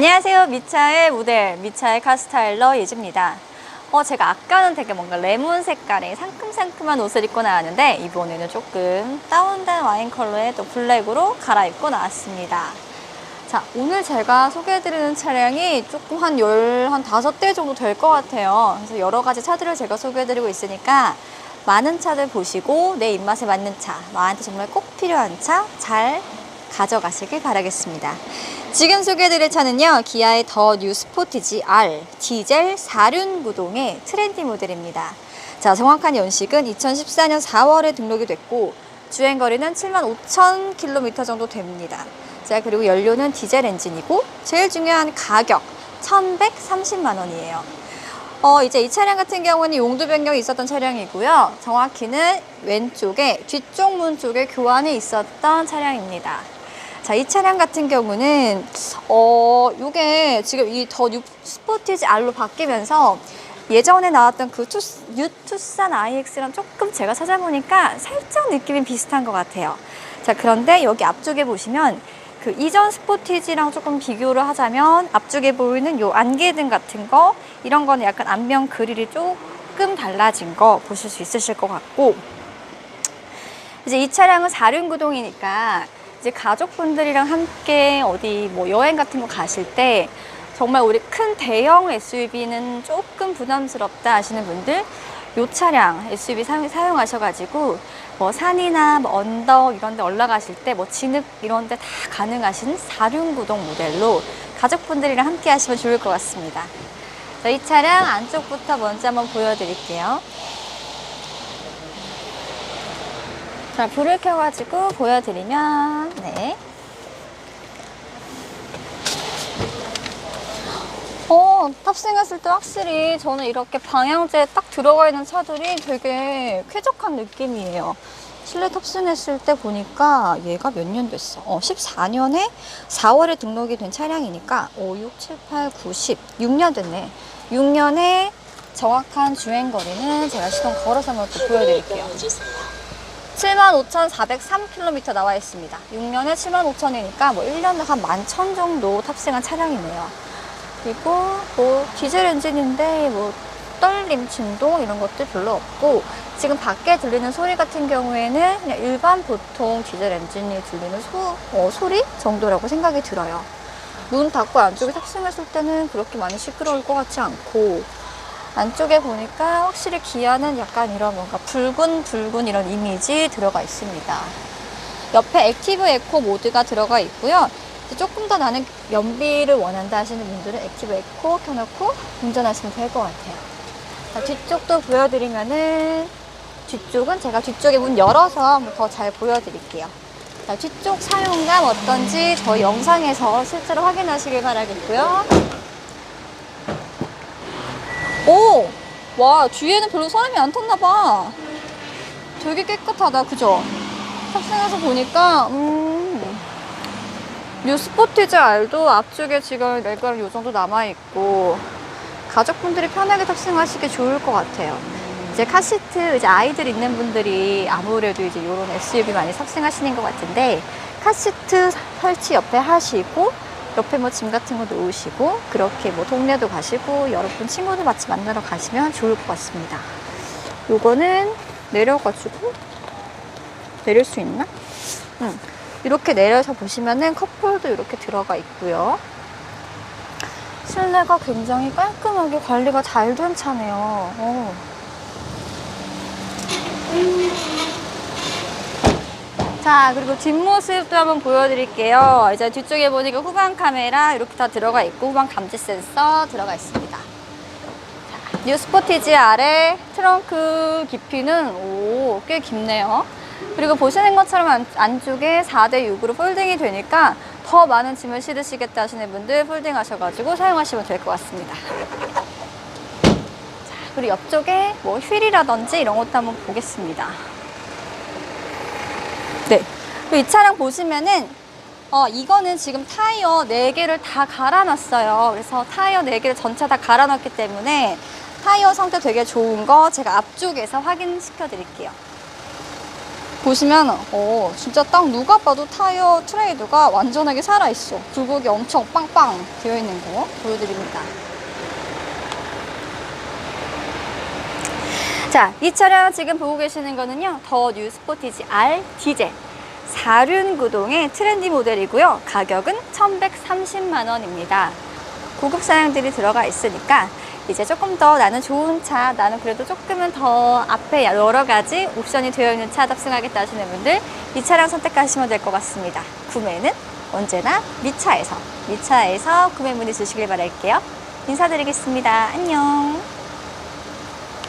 안녕하세요. 미차의 모델, 미차의 카스타일러 예지입니다. 어, 제가 아까는 되게 뭔가 레몬 색깔의 상큼상큼한 옷을 입고 나왔는데 이번에는 조금 다운된 와인 컬러의 또 블랙으로 갈아입고 나왔습니다. 자, 오늘 제가 소개해드리는 차량이 조금 한 열, 한 다섯 대 정도 될 것 같아요. 그래서 여러 가지 차들을 제가 소개해드리고 있으니까 많은 차들 보시고 내 입맛에 맞는 차, 나한테 정말 꼭 필요한 차 잘 가져가시길 바라겠습니다. 지금 소개해드릴 차는요, 기아의 더 뉴 스포티지 R 디젤 4륜 구동의 트렌디 모델입니다. 자, 정확한 연식은 2014년 4월에 등록이 됐고, 주행 거리는 7만 5천 킬로미터 정도 됩니다. 자, 그리고 연료는 디젤 엔진이고, 제일 중요한 가격, 1,130만 원이에요. 어, 이제 이 차량 같은 경우는 용도 변경이 있었던 차량이고요. 정확히는 왼쪽에 뒤쪽 문 쪽에 교환이 있었던 차량입니다. 자, 이 차량 같은 경우는 어, 요게 지금 이더뉴 스포티지 R로 바뀌면서 예전에 나왔던 그 투스, 뉴 투싼 IX랑 조금 제가 찾아보니까 살짝 느낌이 비슷한 것 같아요. 자, 그런데 여기 앞쪽에 보시면 그 이전 스포티지랑 조금 비교를 하자면 앞쪽에 보이는 요 안개등 같은 거 이런 거는 약간 안면 그릴이 조금 달라진 거 보실 수 있으실 것 같고 이제 이 차량은 4륜 구동이니까 이제 가족분들이랑 함께 어디 뭐 여행 같은 거 가실 때 정말 우리 큰 대형 SUV는 조금 부담스럽다 하시는 분들 요 차량 SUV 사, 사용하셔가지고 뭐 산이나 뭐 언덕 이런 데 올라가실 때 뭐 진흙 이런 데 다 가능하신 4륜 구동 모델로 가족분들이랑 함께 하시면 좋을 것 같습니다. 자, 이 차량 안쪽부터 먼저 한번 보여드릴게요. 자, 불을 켜가지고 보여드리면, 네. 어, 탑승했을 때 확실히 저는 이렇게 방향제에 딱 들어가 있는 차들이 되게 쾌적한 느낌이에요. 실내 탑승했을 때 보니까 얘가 몇 년 됐어? 어, 14년에 4월에 등록이 된 차량이니까 5, 6, 7, 8, 9, 10. 6년 됐네. 6년에 정확한 주행 거리는 제가 시동 걸어서 한번 또 보여드릴게요. 75,403km 나와 있습니다. 6년에 75,000이니까 뭐 1년에 한 11,000 정도 탑승한 차량이네요. 그리고 뭐 디젤 엔진인데 뭐 떨림, 진동 이런 것들 별로 없고 지금 밖에 들리는 소리 같은 경우에는 그냥 일반 보통 디젤 엔진이 들리는 소, 어, 소리 정도라고 생각이 들어요. 문 닫고 안쪽에 탑승했을 때는 그렇게 많이 시끄러울 것 같지 않고 안쪽에 보니까 확실히 기아는 약간 이런 뭔가 붉은 붉은 이런 이미지 들어가 있습니다. 옆에 액티브 에코 모드가 들어가 있고요. 조금 더 나는 연비를 원한다 하시는 분들은 액티브 에코 켜놓고 운전하시면 될 것 같아요. 자, 뒤쪽도 보여드리면은 뒤쪽은 제가 뒤쪽에 문 열어서 더 잘 보여드릴게요. 자, 뒤쪽 사용감 어떤지 저희 영상에서 실제로 확인하시길 바라겠고요. 오! 와, 뒤에는 별로 사람이 안 탔나 봐. 되게 깨끗하다, 그죠? 탑승해서 보니까, 음, 뉴 스포티지 R도 앞쪽에 지금 레그랑 요 정도 남아있고, 가족분들이 편하게 탑승하시기 좋을 것 같아요. 이제 카시트, 이제 아이들 있는 분들이 아무래도 이제 이런 SUV 많이 탑승하시는 것 같은데, 카시트 설치 옆에 하시고, 옆에 뭐 짐 같은 거 놓으시고 그렇게 뭐 동네도 가시고 여러분 친구들 같이 만나러 가시면 좋을 것 같습니다. 요거는 내려가지고 내릴 수 있나? 응. 이렇게 내려서 보시면은 컵홀도 이렇게 들어가 있고요. 실내가 굉장히 깔끔하게 관리가 잘 된 차네요. 어. 자, 그리고 뒷모습도 한번 보여드릴게요. 이제 뒤쪽에 보니까 후방 카메라 이렇게 다 들어가 있고, 후방 감지 센서 들어가 있습니다. 자, 뉴 스포티지 아래 트렁크 깊이는, 오, 꽤 깊네요. 그리고 보시는 것처럼 안, 안쪽에 4대6으로 폴딩이 되니까 더 많은 짐을 실으시겠다 하시는 분들 폴딩 하셔가지고 사용하시면 될 것 같습니다. 자, 그리고 옆쪽에 뭐 휠이라든지 이런 것도 한번 보겠습니다. 이 차량 보시면은 어, 이거는 지금 타이어 4개를 다 갈아놨어요. 그래서 타이어 4개를 전체 다 갈아놨기 때문에 타이어 상태 되게 좋은 거 제가 앞쪽에서 확인시켜 드릴게요. 보시면 어 진짜 딱 누가 봐도 타이어 트레이드가 완전하게 살아있어 굴곡이 엄청 빵빵 되어 있는 거 보여드립니다 자, 이 차량 지금 보고 계시는 거는요. 더 뉴 스포티지 R 디젤 4륜 구동의 트렌디 모델이고요. 가격은 1,130만 원입니다. 고급 사양들이 들어가 있으니까 이제 조금 더 나는 좋은 차, 나는 그래도 조금은 더 앞에 여러 가지 옵션이 되어 있는 차 탑승하겠다 하시는 분들 이 차량 선택하시면 될 것 같습니다. 구매는 언제나 미차에서, 미차에서 구매 문의 주시길 바랄게요. 인사드리겠습니다. 안녕.